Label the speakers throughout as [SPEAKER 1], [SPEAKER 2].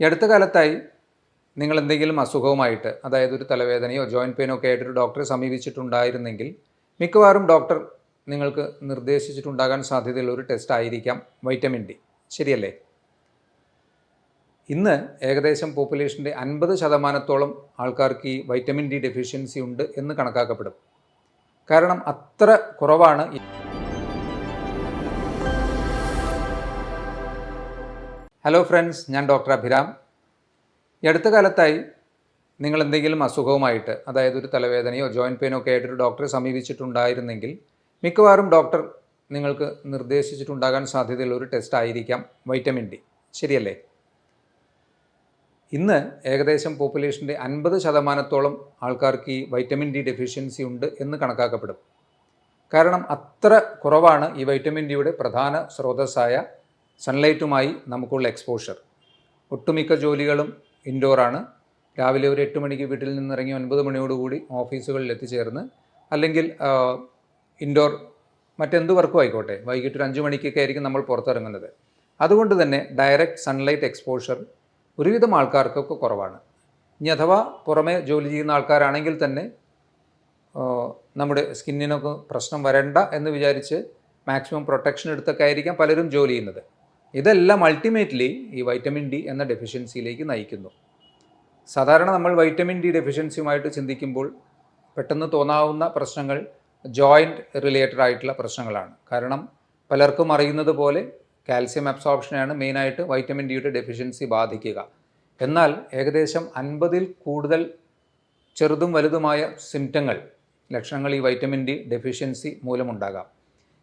[SPEAKER 1] ഈ അടുത്ത കാലത്തായി നിങ്ങൾ എന്തെങ്കിലും അസുഖവുമായിട്ട് അതായത് ഒരു തലവേദനയോ ജോയിന്റ് പെയിനോ ഒക്കെ ആയിട്ടൊരു ഡോക്ടറെ സമീപിച്ചിട്ടുണ്ടായിരുന്നെങ്കിൽ മിക്കവാറും ഡോക്ടർ നിങ്ങൾക്ക് നിർദ്ദേശിച്ചിട്ടുണ്ടാകാൻ സാധ്യതയുള്ള ഒരു ടെസ്റ്റ് ആയിരിക്കാം വൈറ്റമിൻ ഡി ശരിയല്ലേ? ഇന്ന് ഏകദേശം പോപ്പുലേഷന്റെ അൻപത് ശതമാനത്തോളം ആൾക്കാർക്ക് ഈ വൈറ്റമിൻ ഡി ഡെഫിഷ്യൻസി ഉണ്ട് എന്ന് കണക്കാക്കപ്പെടും. കാരണം അത്ര കുറവാണ് ഹലോ ഫ്രണ്ട്സ് ഞാൻ ഡോക്ടർ അഭിരാം. ഈ അടുത്ത കാലത്തായി നിങ്ങൾ എന്തെങ്കിലും അസുഖവുമായിട്ട് അതായത് ഒരു തലവേദനയോ ജോയിന്റ് പെയിനോ ഒക്കെ ആയിട്ടൊരു ഡോക്ടറെ സമീപിച്ചിട്ടുണ്ടായിരുന്നെങ്കിൽ മിക്കവാറും ഡോക്ടർ നിങ്ങൾക്ക് നിർദ്ദേശിച്ചിട്ടുണ്ടാകാൻ സാധ്യതയുള്ള ഒരു ടെസ്റ്റ് ആയിരിക്കാം. വൈറ്റമിൻ ഡി ശരിയല്ലേ? ഇന്ന് ഏകദേശം പോപ്പുലേഷന്റെ അൻപത് ശതമാനത്തോളം ആൾക്കാർക്ക് ഈ വൈറ്റമിൻ ഡി ഡെഫിഷ്യൻസി ഉണ്ട് എന്ന് കണക്കാക്കപ്പെടും. കാരണം അത്ര കുറവാണ് ഈ വൈറ്റമിൻ ഡിയുടെ പ്രധാന സ്രോതസ്സായ സൺലൈറ്റുമായി നമുക്കുള്ള എക്സ്പോഷർ ഒട്ടുമിക്ക ജോലികളും ഇൻഡോറാണ് രാവിലെ ഒരു എട്ട് മണിക്ക് വീട്ടിൽ നിന്നിറങ്ങി ഒൻപത് മണിയോടുകൂടി ഓഫീസുകളിൽ എത്തിച്ചേർന്ന് അല്ലെങ്കിൽ ഇൻഡോർ മറ്റെന്ത് വർക്കും ആയിക്കോട്ടെ. വൈകിട്ട് ഒരു അഞ്ച് മണിക്കൊക്കെ ആയിരിക്കും നമ്മൾ പുറത്തിറങ്ങുന്നത്. അതുകൊണ്ട് തന്നെ ഡയറക്റ്റ് സൺലൈറ്റ് എക്സ്പോഷർ ഒരുവിധം ആൾക്കാർക്കൊക്കെ കുറവാണ്. ഇനി അഥവാ പുറമെ ജോലി ചെയ്യുന്ന ആൾക്കാരാണെങ്കിൽ തന്നെ നമ്മുടെ സ്കിന്നിനൊക്കെ പ്രശ്നം വരണ്ട എന്ന് വിചാരിച്ച് മാക്സിമം പ്രൊട്ടക്ഷൻ എടുത്തൊക്കെ ആയിരിക്കാം പലരും ജോലി ചെയ്യുന്നത്. ഇതെല്ലാം അൾട്ടിമേറ്റ്ലി ഈ വൈറ്റമിൻ ഡി എന്ന ഡെഫിഷ്യൻസിയിലേക്ക് നയിക്കുന്നു. സാധാരണ നമ്മൾ വൈറ്റമിൻ ഡി ഡെഫിഷ്യൻസിയുമായിട്ട് ചിന്തിക്കുമ്പോൾ പെട്ടെന്ന് തോന്നാവുന്ന പ്രശ്നങ്ങൾ ജോയിന്റ് റിലേറ്റഡ് ആയിട്ടുള്ള പ്രശ്നങ്ങളാണ്. കാരണം പലർക്കും അറിയുന്നത് പോലെ കാൽസ്യം അബ്സോർപ്ഷനെയാണ് മെയിനായിട്ട് വൈറ്റമിൻ ഡിയുടെ ഡെഫിഷ്യൻസി ബാധിക്കുക. എന്നാൽ ഏകദേശം അൻപതിൽ കൂടുതൽ ചെറുതും വലുതുമായ സിംറ്റങ്ങൾ ലക്ഷണങ്ങൾ ഈ വൈറ്റമിൻ ഡി ഡെഫിഷ്യൻസി മൂലമുണ്ടാകാം.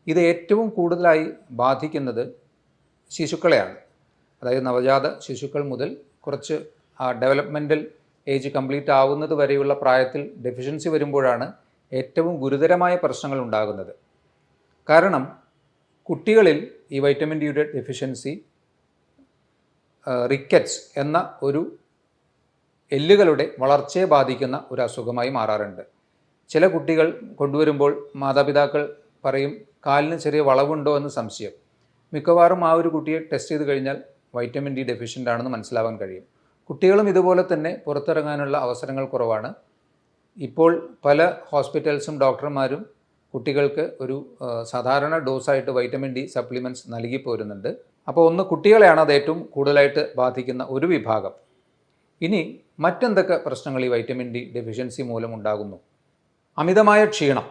[SPEAKER 1] ഇത് ഏറ്റവും കൂടുതലായി ബാധിക്കുന്നത് ശിശുക്കളെയാണ്. അതായത് നവജാത ശിശുക്കൾ മുതൽ കുറച്ച് ഡെവലപ്മെന്റൽ ഏജ് കംപ്ലീറ്റ് ആവുന്നത് വരെയുള്ള പ്രായത്തിൽ ഡെഫിഷ്യൻസി വരുമ്പോഴാണ് ഏറ്റവും ഗുരുതരമായ പ്രശ്നങ്ങൾ ഉണ്ടാകുന്നത്. കാരണം കുട്ടികളിൽ ഈ വൈറ്റമിൻ ഡിയുടെ ഡെഫിഷ്യൻസി റിക്കറ്റ്സ് എന്ന ഒരു എല്ലുകളുടെ വളർച്ചയെ ബാധിക്കുന്ന ഒരു അസുഖമായി മാറാറുണ്ട്. ചില കുട്ടികൾ കൊണ്ടുവരുമ്പോൾ മാതാപിതാക്കൾ പറയും കാലിന് ചെറിയ വളവുണ്ടോ? എന്ന് സംശയം. മിക്കവാറും ആ ഒരു കുട്ടിയെ ടെസ്റ്റ് ചെയ്ത് കഴിഞ്ഞാൽ വൈറ്റമിൻ ഡി ഡെഫിഷ്യന്റ് ആണെന്ന് മനസ്സിലാവാൻ കഴിയും. കുട്ടികളും ഇതുപോലെ തന്നെ പുറത്തിറങ്ങാനുള്ള അവസരങ്ങൾ കുറവാണ്. ഇപ്പോൾ പല ഹോസ്പിറ്റൽസും ഡോക്ടർമാരും കുട്ടികൾക്ക് ഒരു സാധാരണ ഡോസായിട്ട് വൈറ്റമിൻ ഡി സപ്ലിമെന്റ്സ് നൽകി പോരുന്നുണ്ട്. അപ്പോൾ ഒന്ന് കുട്ടികളെയാണ് അത് ഏറ്റവും കൂടുതലായിട്ട് ബാധിക്കുന്ന ഒരു വിഭാഗം. ഇനി മറ്റെന്തൊക്കെ പ്രശ്നങ്ങൾ ഈ വൈറ്റമിൻ ഡി ഡെഫിഷ്യൻസി മൂലം ഉണ്ടാകുന്നു? അമിതമായ ക്ഷീണം.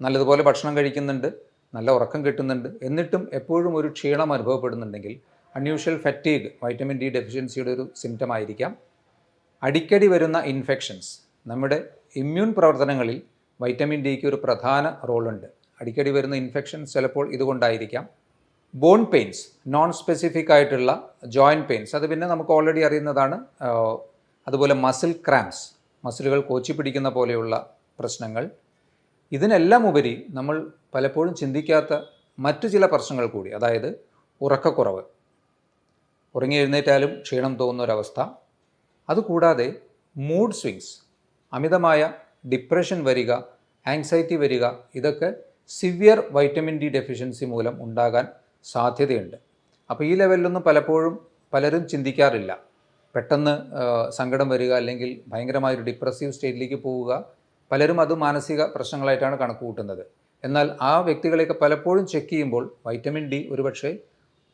[SPEAKER 1] നല്ലതുപോലെ ഭക്ഷണം കഴിക്കുന്നുണ്ട്. നല്ല ഉറക്കം കിട്ടുന്നുണ്ട്. എന്നിട്ടും എപ്പോഴും ഒരു ക്ഷീണം അനുഭവപ്പെടുന്നുണ്ടെങ്കിൽ അൺയൂഷ്വൽ ഫറ്റീഗ് വൈറ്റമിൻ ഡി ഡെഫിഷ്യൻസിയുടെ ഒരു സിംറ്റം ആയിരിക്കാം. അടിക്കടി വരുന്ന ഇൻഫെക്ഷൻസ് നമ്മുടെ ഇമ്മ്യൂൺ പ്രവർത്തനങ്ങളിൽ വൈറ്റമിൻ ഡിക്ക് ഒരു പ്രധാന റോളുണ്ട്. അടിക്കടി വരുന്ന ഇൻഫെക്ഷൻസ് ചിലപ്പോൾ ഇതുകൊണ്ടായിരിക്കാം. ബോൺ പെയിൻസ് നോൺ സ്പെസിഫിക് ആയിട്ടുള്ള ജോയിന്റ് പെയിൻസ് അത് പിന്നെ നമുക്ക് ഓൾറെഡി അറിയുന്നതാണ് അതുപോലെ മസിൽ ക്രാംസ് മസിലുകൾ കോച്ചി പിടിക്കുന്ന പോലെയുള്ള പ്രശ്നങ്ങൾ. ഇതിനെല്ലാം ഉപരി നമ്മൾ പലപ്പോഴും ചിന്തിക്കാത്ത മറ്റു ചില പ്രശ്നങ്ങൾ കൂടി അതായത് ഉറക്കക്കുറവ്. ഉറങ്ങി എഴുന്നേറ്റാലും ക്ഷീണം തോന്നുന്ന ഒരവസ്ഥ അതുകൂടാതെ മൂഡ് സ്വിങ്സ് അമിതമായ ഡിപ്രഷൻ വരിക ആങ്സൈറ്റി വരിക ഇതൊക്കെ സിവിയർ വൈറ്റമിൻ ഡി ഡെഫിഷ്യൻസി മൂലം ഉണ്ടാകാൻ സാധ്യതയുണ്ട്. അപ്പോൾ ഈ ലെവലിലൊന്നും പലപ്പോഴും പലരും ചിന്തിക്കാറില്ല. പെട്ടെന്ന് സങ്കടം വരിക അല്ലെങ്കിൽ ഭയങ്കരമായൊരു ഡിപ്രസീവ് സ്റ്റേറ്റിലേക്ക് പോവുക പലരും അത് മാനസിക പ്രശ്നങ്ങളായിട്ടാണ് കണക്ക് കൂട്ടുന്നത് എന്നാൽ ആ വ്യക്തികളെയൊക്കെ പലപ്പോഴും ചെക്ക് ചെയ്യുമ്പോൾ വൈറ്റമിൻ ഡി ഒരുപക്ഷെ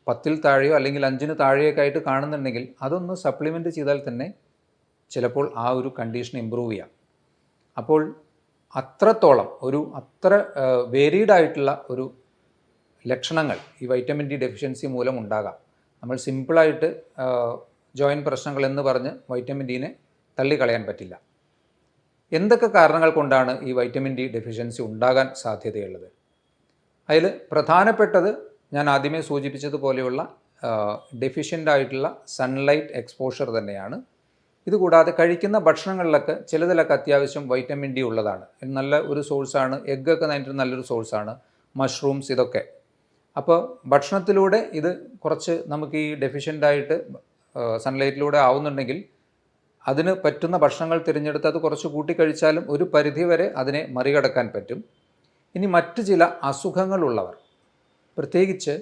[SPEAKER 1] പത്തിൽ താഴെയോ അല്ലെങ്കിൽ അഞ്ചിന് താഴെയൊക്കെ ആയിട്ട് കാണുന്നുണ്ടെങ്കിൽ അതൊന്ന് സപ്ലിമെന്റ് ചെയ്താൽ തന്നെ ചിലപ്പോൾ ആ ഒരു കണ്ടീഷൻ ഇമ്പ്രൂവ് ചെയ്യാം. അപ്പോൾ അത്രത്തോളം ഒരു അത്ര വേരീഡ് ആയിട്ടുള്ള ഒരു ലക്ഷണങ്ങൾ ഈ വൈറ്റമിൻ ഡി ഡെഫിഷ്യൻസി മൂലം ഉണ്ടാകാം. നമ്മൾ സിമ്പിളായിട്ട് ജോയിൻ പ്രശ്നങ്ങൾ എന്ന് പറഞ്ഞ് വൈറ്റമിൻ ഡിനെ തള്ളിക്കളയാൻ പറ്റില്ല. എന്തൊക്കെ കാരണങ്ങൾ കൊണ്ടാണ് ഈ വൈറ്റമിൻ ഡി ഡെഫിഷ്യൻസി ഉണ്ടാകാൻ സാധ്യതയുള്ളത്? അതിൽ പ്രധാനപ്പെട്ടത് ഞാൻ ആദ്യമേ സൂചിപ്പിച്ചതുപോലെയുള്ള ഡെഫിഷ്യന്റ് ആയിട്ടുള്ള സൺലൈറ്റ് എക്സ്പോഷർ തന്നെയാണ്. ഇതുകൂടാതെ കഴിക്കുന്ന ഭക്ഷണങ്ങളിലൊക്കെ ചിലതിലൊക്കെ അത്യാവശ്യം വൈറ്റമിൻ ഡി ഉള്ളതാണ്. നല്ല ഒരു സോഴ്സാണ് എഗ്ഗൊക്കെ അതിന്റെ നല്ലൊരു സോഴ്സാണ് മഷ്റൂംസ് ഇതൊക്കെ. അപ്പോൾ ഭക്ഷണത്തിലൂടെ ഇത് കുറച്ച് നമുക്ക് ഈ ഡെഫിഷ്യന്റ് ആയിട്ട് സൺലൈറ്റിലൂടെ ആവുന്നുണ്ടെങ്കിൽ അതിന് പറ്റുന്ന ഭക്ഷണങ്ങൾ തിരഞ്ഞെടുത്ത് അത് കുറച്ച് കൂട്ടിക്കഴിച്ചാലും ഒരു പരിധിവരെ അതിനെ മറികടക്കാൻ പറ്റും. ഇനി മറ്റ് ചില അസുഖങ്ങളുള്ളവർ പ്രത്യേകിച്ച്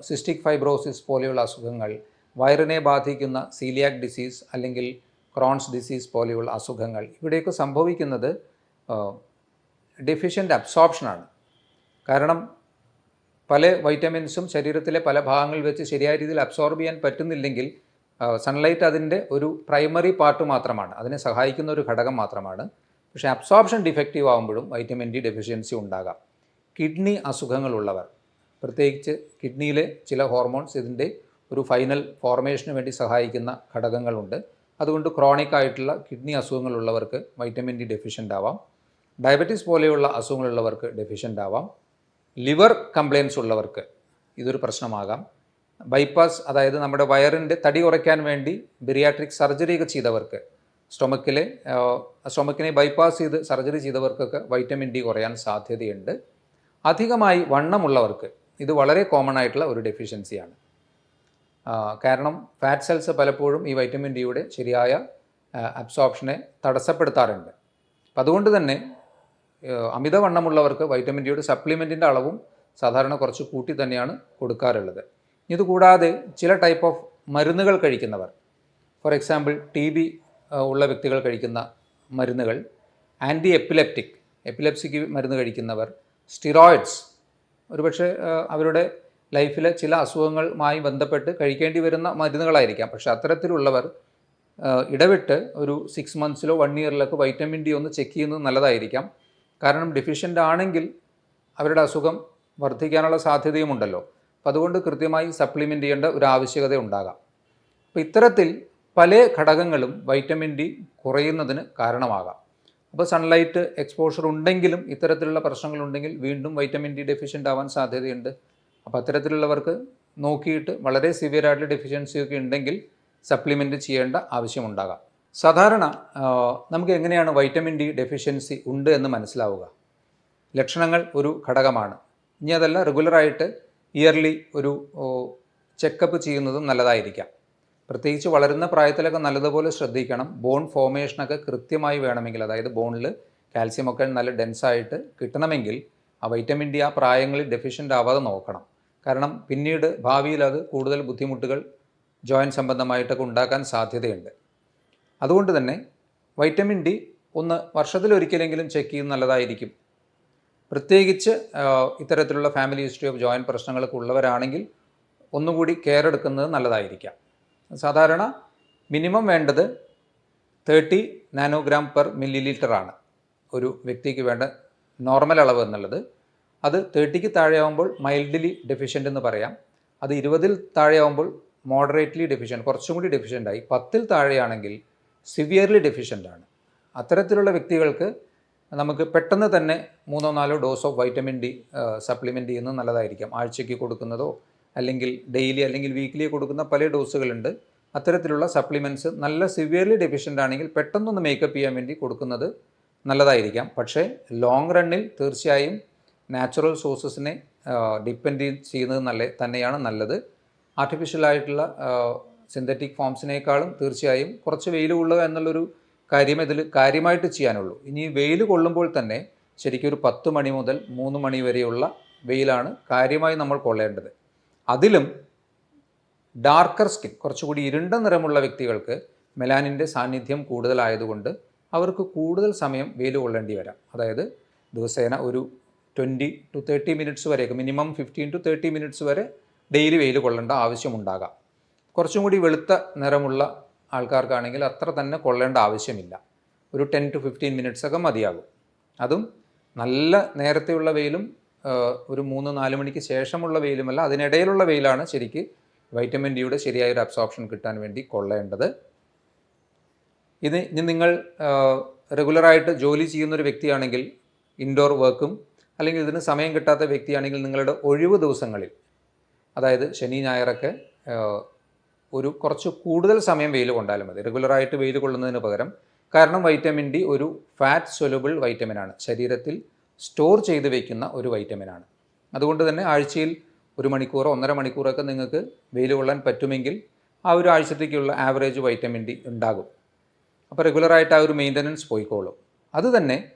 [SPEAKER 1] സിസ്റ്റിക് ഫൈബ്രോസിസ് പോലെയുള്ള അസുഖങ്ങൾ വയറിനെ ബാധിക്കുന്ന സീലിയാക് ഡിസീസ് അല്ലെങ്കിൽ ക്രോൺസ് ഡിസീസ് പോലെയുള്ള അസുഖങ്ങൾ ഇവിടെയൊക്കെ സംഭവിക്കുന്നത് ഡെഫിഷ്യന്റ് അബ്സോർപ്ഷനാണ് കാരണം പല വൈറ്റമിൻസും ശരീരത്തിലെ പല ഭാഗങ്ങളിൽ വെച്ച് ശരിയായ രീതിയിൽ അബ്സോർബ് ചെയ്യാൻ പറ്റുന്നില്ലെങ്കിൽ സൺലൈറ്റ് അതിന്റെ ഒരു പ്രൈമറി പാർട്ട് മാത്രമാണ്. അതിനെ സഹായിക്കുന്ന ഒരു ഘടകം മാത്രമാണ്. പക്ഷേ അബ്സോർപ്ഷൻ ഡിഫക്റ്റീവ് ആകുമ്പോഴും വൈറ്റമിൻ ഡി ഡെഫിഷ്യൻസി ഉണ്ടാകാം. കിഡ്നി അസുഖങ്ങളുള്ളവർ പ്രത്യേകിച്ച് കിഡ്നിയിലെ ചില ഹോർമോൺസ് ഇതിന്റെ ഒരു ഫൈനൽ ഫോർമേഷന് വേണ്ടി സഹായിക്കുന്ന ഘടകങ്ങളുണ്ട്. അതുകൊണ്ട് ക്രോണിക് ആയിട്ടുള്ള കിഡ്നി അസുഖങ്ങളുള്ളവർക്ക് വൈറ്റമിൻ ഡി ഡെഫിഷ്യന്റ് ആവാം. ഡയബറ്റീസ് പോലെയുള്ള അസുഖങ്ങളുള്ളവർക്ക് ഡെഫിഷ്യന്റ് ആവാം. ലിവർ കംപ്ലയിൻസ് ഉള്ളവർക്ക് ഇതൊരു പ്രശ്നമാകാം. ബൈപ്പാസ് അതായത് നമ്മുടെ വയറിന്റെ തടി കുറയ്ക്കാൻ വേണ്ടി ബിറിയാട്രിക് സർജറി ഒക്കെ ചെയ്തവർക്ക് സ്റ്റൊമക്കിലെ സ്റ്റൊമക്കിനെ ബൈപ്പാസ് ചെയ്ത് സർജറി ചെയ്തവർക്കൊക്കെ വൈറ്റമിൻ ഡി കുറയാൻ സാധ്യതയുണ്ട്. അധികമായി വണ്ണമുള്ളവർക്ക് ഇത് വളരെ കോമൺ ആയിട്ടുള്ള ഒരു ഡെഫിഷ്യൻസിയാണ് കാരണം ഫാറ്റ് സെൽസ് പലപ്പോഴും ഈ വൈറ്റമിൻ ഡിയുടെ ശരിയായ അബ്സോപ്ഷനെ തടസ്സപ്പെടുത്താറുണ്ട്. അപ്പം അതുകൊണ്ട് തന്നെ അമിതവണ്ണമുള്ളവർക്ക് വൈറ്റമിൻ ഡിയുടെ സപ്ലിമെന്റിന്റെ അളവും സാധാരണ കുറച്ച് കൂട്ടി തന്നെയാണ് കൊടുക്കാറുള്ളത്. ഇതുകൂടാതെ ചില ടൈപ്പ് ഓഫ് മരുന്നുകൾ കഴിക്കുന്നവർ ഫോർ എക്സാമ്പിൾ ടി ബി ഉള്ള വ്യക്തികൾ കഴിക്കുന്ന മരുന്നുകൾ ആന്റി എപ്പിലെപ്റ്റിക് എപ്പിലെപ്സിക്ക് മരുന്ന് കഴിക്കുന്നവർ സ്റ്റിറോയിഡ്സ് ഒരുപക്ഷെ അവരുടെ ലൈഫിലെ ചില അസുഖങ്ങളുമായി ബന്ധപ്പെട്ട് കഴിക്കേണ്ടി വരുന്ന മരുന്നുകളായിരിക്കാം. പക്ഷെ അത്തരത്തിലുള്ളവർ ഇടവിട്ട് ഒരു സിക്സ് മന്ത്സിലോ വൺ ഇയറിലൊക്കെ വൈറ്റമിൻ ഡി ഒന്ന് ചെക്ക് ചെയ്യുന്നത് നല്ലതായിരിക്കാം. കാരണം ഡെഫിഷ്യന്റ് ആണെങ്കിൽ അവരുടെ അസുഖം വർദ്ധിക്കാനുള്ള സാധ്യതയുമുണ്ടല്ലോ. അപ്പം അതുകൊണ്ട് കൃത്യമായി സപ്ലിമെന്റ് ചെയ്യേണ്ട ഒരു ആവശ്യകത ഉണ്ടാകാം. അപ്പോൾ ഇത്തരത്തിൽ പല ഘടകങ്ങളും വൈറ്റമിൻ ഡി കുറയുന്നതിന് കാരണമാകാം. അപ്പോൾ സൺലൈറ്റ് എക്സ്പോഷർ ഉണ്ടെങ്കിലും ഇത്തരത്തിലുള്ള പ്രശ്നങ്ങളുണ്ടെങ്കിൽ വീണ്ടും വൈറ്റമിൻ ഡി ഡെഫിഷ്യന്റ് ആവാൻ സാധ്യതയുണ്ട്. അപ്പോൾ അത്തരത്തിലുള്ളവർക്ക് നോക്കിയിട്ട് വളരെ സിവിയർ ആയിട്ടുള്ള ഡെഫിഷ്യൻസി ഒക്കെ ഉണ്ടെങ്കിൽ സപ്ലിമെന്റ് ചെയ്യേണ്ട ആവശ്യമുണ്ടാകാം. സാധാരണ നമുക്ക് എങ്ങനെയാണ് വൈറ്റമിൻ ഡി ഡെഫിഷ്യൻസി ഉണ്ട് എന്ന് മനസ്സിലാവുക? ലക്ഷണങ്ങൾ ഒരു ഘടകമാണ്. ഇനി അതല്ല റെഗുലറായിട്ട് ഇയർലി ഒരു ചെക്കപ്പ് ചെയ്യുന്നതും നല്ലതായിരിക്കാം. പ്രത്യേകിച്ച് വളരുന്ന പ്രായത്തിലൊക്കെ നല്ലതുപോലെ ശ്രദ്ധിക്കണം. ബോൺ ഫോർമേഷനൊക്കെ കൃത്യമായി വേണമെങ്കിൽ അതായത് ബോണിൽ കാൽസ്യം ഒക്കെ നല്ല ഡെൻസായിട്ട് കിട്ടണമെങ്കിൽ ആ വൈറ്റമിൻ ഡി ആ പ്രായങ്ങളിൽ ഡെഫിഷ്യന്റ് ആവാതെ നോക്കണം. കാരണം പിന്നീട് ഭാവിയിൽ അത് കൂടുതൽ ബുദ്ധിമുട്ടുകൾ ജോയിന്റ് സംബന്ധമായിട്ടൊക്കെ ഉണ്ടാക്കാൻ സാധ്യതയുണ്ട്. അതുകൊണ്ട് തന്നെ വൈറ്റമിൻ ഡി ഒന്ന് വർഷത്തിലൊരിക്കലെങ്കിലും ചെക്ക് ചെയ്യുന്നത് നല്ലതായിരിക്കും. പ്രത്യേകിച്ച് ഇത്തരത്തിലുള്ള ഫാമിലി ഹിസ്റ്ററി ഓഫ് ജോയിന്റ് പ്രശ്നങ്ങളൊക്കെ ഉള്ളവരാണെങ്കിൽ ഒന്നുകൂടി കെയർ എടുക്കുന്നത് നല്ലതായിരിക്കാം. സാധാരണ മിനിമം വേണ്ടത് thirty nanogram per millilitre ആണ്. ഒരു വ്യക്തിക്ക് വേണ്ട നോർമൽ അളവ് എന്നുള്ളത്. അത് തേർട്ടിക്ക് താഴെയാവുമ്പോൾ മൈൽഡ്ലി ഡെഫിഷ്യന്റ് എന്ന് പറയാം. അത് ഇരുപതിൽ താഴെയാവുമ്പോൾ മോഡറേറ്റ്ലി ഡെഫിഷ്യന്റ് കുറച്ചും കൂടി ഡെഫിഷ്യന്റായി പത്തിൽ താഴെയാണെങ്കിൽ സിവിയർലി ഡെഫിഷ്യന്റ് ആണ്. അത്തരത്തിലുള്ള വ്യക്തികൾക്ക് നമുക്ക് പെട്ടെന്ന് തന്നെ മൂന്നോ നാലോ dose of vitamin D supplement ചെയ്യുന്നത് നല്ലതായിരിക്കാം. ആഴ്ചയ്ക്ക് കൊടുക്കുന്നതോ അല്ലെങ്കിൽ ഡെയിലി അല്ലെങ്കിൽ വീക്കിലി കൊടുക്കുന്ന പല ഡോസുകളുണ്ട് അത്തരത്തിലുള്ള സപ്ലിമെന്റ്സ് നല്ല സിവിയർലി ഡെഫിഷ്യന്റ് ആണെങ്കിൽ പെട്ടെന്നൊന്ന് മേക്കപ്പ് ചെയ്യാൻ വേണ്ടി കൊടുക്കുന്നത് നല്ലതായിരിക്കാം. പക്ഷേ ലോങ് റണ്ണിൽ തീർച്ചയായും നാച്ചുറൽ സോഴ്സസിനെ ഡിപ്പെൻഡ് ചെയ്യുന്നത് നല്ല തന്നെയാണ് നല്ലത്. ആർട്ടിഫിഷ്യലായിട്ടുള്ള സിന്തറ്റിക് ഫോംസിനേക്കാളും തീർച്ചയായും കുറച്ച് വെയിൽ കൊള്ളുക എന്നുള്ളൊരു കാര്യം ഇതിൽ കാര്യമായിട്ട് ചെയ്യാനുള്ളൂ. ഇനി വെയിൽ കൊള്ളുമ്പോൾ തന്നെ ശരിക്കും ഒരു പത്ത് മണി മുതൽ മൂന്ന് മണി വരെയുള്ള വെയിലാണ് കാര്യമായി നമ്മൾ കൊള്ളേണ്ടത്. അതിലും ഡാർക്കർ സ്കിൻ കുറച്ചുകൂടി ഇരുണ്ട നിറമുള്ള വ്യക്തികൾക്ക് മെലാനിന്റെ സാന്നിധ്യം കൂടുതലായതുകൊണ്ട് അവർക്ക് കൂടുതൽ സമയം വെയിൽ കൊള്ളേണ്ടി വരാം. അതായത് ദിവസേന ഒരു ട്വന്റി ടു തേർട്ടി മിനിറ്റ്സ് വരെയൊക്കെ minimum fifteen to thirty minutes വരെ ഡെയിലി വെയിൽ കൊള്ളേണ്ട ആവശ്യമുണ്ടാകാം. കുറച്ചും കൂടി വെളുത്ത നിറമുള്ള ആൾക്കാർക്കാണെങ്കിൽ അത്ര തന്നെ കൊള്ളേണ്ട ആവശ്യമില്ല. ഒരു ടെൻ ടു ഫിഫ്റ്റീൻ മിനിറ്റ്സ് ഒക്കെ മതിയാകും. അതും നല്ല നേരത്തെയുള്ള വെയിലും ഒരു മൂന്ന് നാല് മണിക്ക് ശേഷമുള്ള വെയിലുമല്ല അതിനിടയിലുള്ള വെയിലാണ് ശരിക്ക് വൈറ്റമിൻ ഡിയുടെ ശരിയായൊരു അബ്സോർപ്ഷൻ കിട്ടാൻ വേണ്ടി കൊള്ളേണ്ടത്. ഇത് ഇനി നിങ്ങൾ റെഗുലറായിട്ട് ജോലി ചെയ്യുന്ന ഒരു വ്യക്തിയാണെങ്കിൽ ഇൻഡോർ വർക്കും അല്ലെങ്കിൽ ഇതിന് സമയം കിട്ടാത്ത വ്യക്തിയാണെങ്കിൽ നിങ്ങളുടെ ഒഴിവ് ദിവസങ്ങളിൽ അതായത് ശനി ഞായറൊക്കെ ഒരു കുറച്ച് കൂടുതൽ സമയം വെയിൽ കൊണ്ടാലും മതി. റെഗുലറായിട്ട് വെയിൽ കൊള്ളുന്നതിന് പകരം കാരണം വൈറ്റമിൻ ഡി ഒരു ഫാറ്റ് സൊലബിൾ വൈറ്റമിനാണ് ശരീരത്തിൽ സ്റ്റോർ ചെയ്ത് വയ്ക്കുന്ന ഒരു വൈറ്റമിനാണ് അതുകൊണ്ട് തന്നെ ആഴ്ചയിൽ ഒരു മണിക്കൂറോ ഒന്നര മണിക്കൂറൊക്കെ നിങ്ങൾക്ക് വെയിൽ കൊള്ളാൻ പറ്റുമെങ്കിൽ ആ ഒരു ആഴ്ചത്തേക്കുള്ള ആവറേജ് വൈറ്റമിൻ ഡി ഉണ്ടാകും. അപ്പോൾ റെഗുലറായിട്ട് ആ ഒരു മെയിന്റനൻസ് പോയിക്കോളും. അതുതന്നെ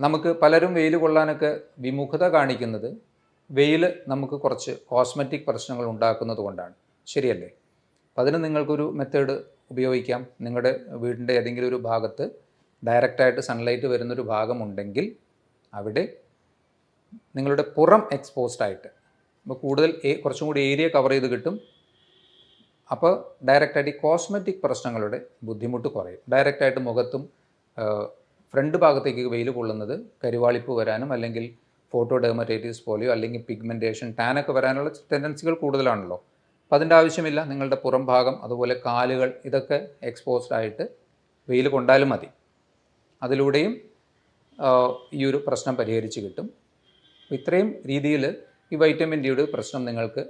[SPEAKER 1] നമുക്ക് പലരും വെയിൽ കൊള്ളാനൊക്കെ വിമുഖത കാണിക്കുന്നത് വെയിൽ നമുക്ക് കുറച്ച് കോസ്മെറ്റിക് പ്രശ്നങ്ങൾ ഉണ്ടാക്കുന്നത് കൊണ്ടാണ് ശരിയല്ലേ? അപ്പം അതിന് നിങ്ങൾക്കൊരു മെത്തേഡ് ഉപയോഗിക്കാം. നിങ്ങളുടെ വീടിന്റെ ഏതെങ്കിലും ഒരു ഭാഗത്ത് ഡയറക്റ്റായിട്ട് സൺലൈറ്റ് വരുന്നൊരു ഭാഗമുണ്ടെങ്കിൽ അവിടെ നിങ്ങളുടെ പുറം എക്സ്പോസ്ഡ് ആയിട്ട് അപ്പോൾ കൂടുതൽ കുറച്ചും കൂടി ഏരിയ കവർ ചെയ്ത് കിട്ടും. അപ്പോൾ ഡയറക്റ്റായിട്ട് ഈ കോസ്മെറ്റിക് പ്രശ്നങ്ങളുടെ ബുദ്ധിമുട്ട് കുറയും. ഡയറക്റ്റായിട്ട് മുഖത്തും ഫ്രണ്ട് ഭാഗത്തേക്ക് വെയിൽ കൊള്ളുന്നത് കരുവാളിപ്പ് വരാനും അല്ലെങ്കിൽ ഫോട്ടോ ഡെർമറ്റൈറ്റിസ് പോലെയോ അല്ലെങ്കിൽ പിഗ്മെന്റേഷൻ ടാനൊക്കെ വരാനുള്ള ടെൻഡൻസികൾ കൂടുതലാണല്ലോ. അപ്പോൾ അതിന്റെ ആവശ്യമില്ല. നിങ്ങളുടെ പുറം ഭാഗം അതുപോലെ കാലുകൾ ഇതൊക്കെ എക്സ്പോസ്ഡ് ആയിട്ട് വെയിൽ കൊണ്ടാലും മതി. അതിലൂടെയും ഈ ഒരു പ്രശ്നം പരിഹരിച്ച് കിട്ടും. ഇത്രയും രീതിയിൽ ഈ വൈറ്റമിൻ ഡിയുടെ പ്രശ്നം നിങ്ങൾക്ക്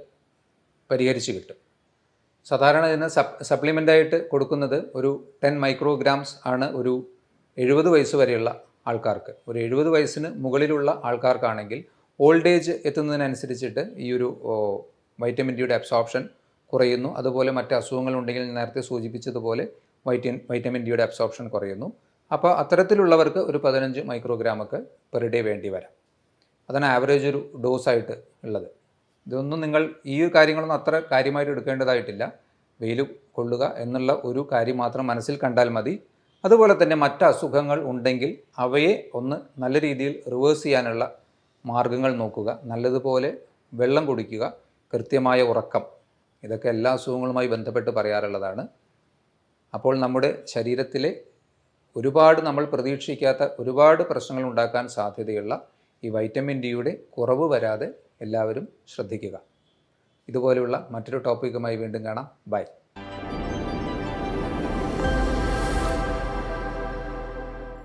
[SPEAKER 1] പരിഹരിച്ച് കിട്ടും. സാധാരണ ഇതിന് സപ് സപ്ലിമെന്റായിട്ട് കൊടുക്കുന്നത് ഒരു ടെൻ മൈക്രോഗ്രാംസ് ആണ് ഒരു എഴുപത് വയസ്സ് വരെയുള്ള ആൾക്കാർക്ക്. ഒരു എഴുപത് വയസ്സിന് മുകളിലുള്ള ആൾക്കാർക്കാണെങ്കിൽ ഓൾഡ് ഏജ് എത്തുന്നതിനനുസരിച്ചിട്ട് ഈ ഒരു വൈറ്റമിൻ ഡിയുടെ അബ്സോർപ്ഷൻ കുറയുന്നു. അതുപോലെ മറ്റ് അസുഖങ്ങളുണ്ടെങ്കിൽ നേരത്തെ സൂചിപ്പിച്ചതുപോലെ വൈറ്റിൻ വൈറ്റമിൻ ഡിയുടെ അബ്സോർപ്ഷൻ കുറയുന്നു. അപ്പോൾ അത്തരത്തിലുള്ളവർക്ക് ഒരു പതിനഞ്ച് മൈക്രോഗ്രാമൊക്കെ പെർ ഡേ വേണ്ടി വരാം. അതാണ് ആവറേജ് ഒരു ഡോസായിട്ട് ഉള്ളത്. ഇതൊന്നും നിങ്ങൾ ഈ കാര്യങ്ങളൊന്നും അത്ര കാര്യമായിട്ട് എടുക്കേണ്ടതായിട്ടില്ല. വെയിൽ കൊള്ളുക എന്നുള്ള ഒരു കാര്യം മാത്രം മനസ്സിൽ കണ്ടാൽ മതി. അതുപോലെ തന്നെ മറ്റ് അസുഖങ്ങൾ ഉണ്ടെങ്കിൽ അവയെ ഒന്ന് നല്ല രീതിയിൽ റിവേഴ്സ് ചെയ്യാനുള്ള മാർഗങ്ങൾ നോക്കുക. നല്ലതുപോലെ വെള്ളം കുടിക്കുക. കൃത്യമായ ഉറക്കം. ഇതൊക്കെ എല്ലാ അസുഖങ്ങളുമായി ബന്ധപ്പെട്ട് പറയാറുള്ളതാണ്. അപ്പോൾ നമ്മുടെ ശരീരത്തിലെ ഒരുപാട് നമ്മൾ പ്രതീക്ഷിക്കാത്ത ഒരുപാട് പ്രശ്നങ്ങൾ ഉണ്ടാക്കാൻ സാധ്യതയുള്ള ഈ വൈറ്റമിൻ ഡിയുടെ കുറവ് വരാതെ എല്ലാവരും ശ്രദ്ധിക്കുക. ഇതുപോലെയുള്ള മറ്റൊരു ടോപ്പിക്കുമായി വീണ്ടും കാണാം. ബൈ.